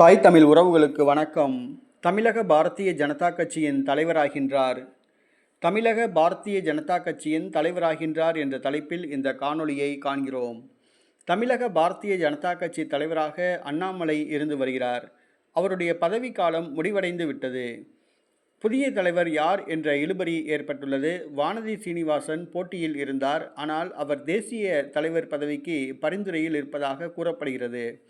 தாய் தமிழ் உறவுகளுக்கு வணக்கம். தமிழக பாரதிய ஜனதா கட்சியின் தலைவராகின்றார். தமிழக பாரதிய ஜனதா கட்சியின் தலைவராகின்றார் என்ற தலைப்பில் இந்த காணொளியை காண்கிறோம். தமிழக பாரதிய ஜனதா கட்சி தலைவராக அண்ணாமலை இருந்து வருகிறார். அவருடைய பதவிக்காலம் முடிவடைந்து விட்டது. புதிய தலைவர் யார் என்ற இழுபறி ஏற்பட்டுள்ளது. வானதி சீனிவாசன் போட்டியில் இருந்தார். ஆனால் அவர் தேசிய தலைவர் பதவிக்கு பரிந்துரையில் இருப்பதாக கூறப்படுகிறது.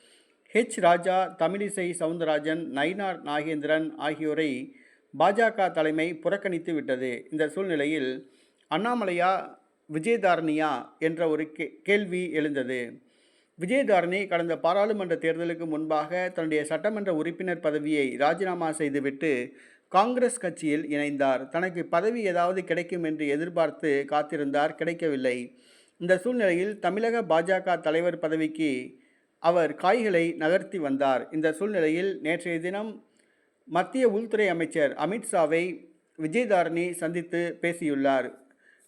ஹெச். ராஜா தமிழிசை சவுந்தரராஜன் நயினார் நாகேந்திரன் ஆகியோரை பாஜக தலைமை புறக்கணித்து விட்டது. இந்த சூழ்நிலையில் அண்ணாமலையா விஜயதாரணியா என்ற ஒரு கே கேள்வி எழுந்தது. விஜயதாரணி கடந்த பாராளுமன்ற தேர்தலுக்கு முன்பாக தன்னுடைய சட்டமன்ற உறுப்பினர் பதவியை ராஜினாமா செய்துவிட்டு காங்கிரஸ் கட்சியில் இணைந்தார். தனக்கு பதவி ஏதாவது கிடைக்கும் என்று எதிர்பார்த்து காத்திருந்தார். கிடைக்கவில்லை. இந்த சூழ்நிலையில் தமிழக பாஜக தலைவர் பதவிக்கு அவர் காய்களை நகர்த்தி வந்தார். இந்த சூழ்நிலையில் நேற்றைய தினம் மத்திய உள்துறை அமைச்சர் அமித்ஷாவை விஜயதாரணி சந்தித்து பேசியுள்ளார்.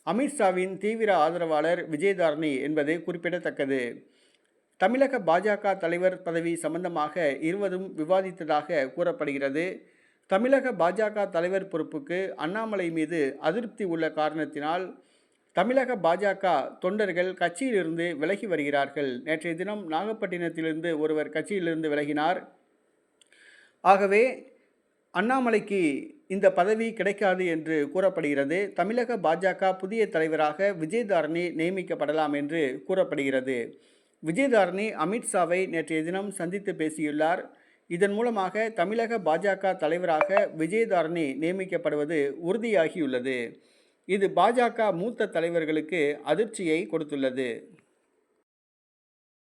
அமித்ஷாவின் தீவிர ஆதரவாளர் விஜயதாரணி என்பது குறிப்பிடத்தக்கது. தமிழக பாஜக தலைவர் பதவி சம்பந்தமாக இருவரும் விவாதித்ததாக கூறப்படுகிறது. தமிழக பாஜக தலைவர் பொறுப்புக்கு அண்ணாமலை மீது அதிருப்தி உள்ள காரணத்தினால் தமிழக பாஜக தொண்டர்கள் கட்சியிலிருந்து விலகி வருகிறார்கள். நேற்றைய தினம் நாகப்பட்டினத்திலிருந்து ஒருவர் கட்சியிலிருந்து விலகினார். ஆகவே அண்ணாமலைக்கு இந்த பதவி கிடைக்காது என்று கூறப்படுகிறது. தமிழக பாஜக புதிய தலைவராக விஜயதாரணி நியமிக்கப்படலாம் என்று கூறப்படுகிறது. விஜயதாரணி அமித்ஷாவை நேற்றைய தினம் சந்தித்து பேசியுள்ளார். இதன் மூலமாக தமிழக பாஜக தலைவராக விஜயதாரணி நியமிக்கப்படுவது உறுதியாகியுள்ளது. இது பாஜக மூத்த தலைவர்களுக்கு அதிர்ச்சியை கொடுத்துள்ளது.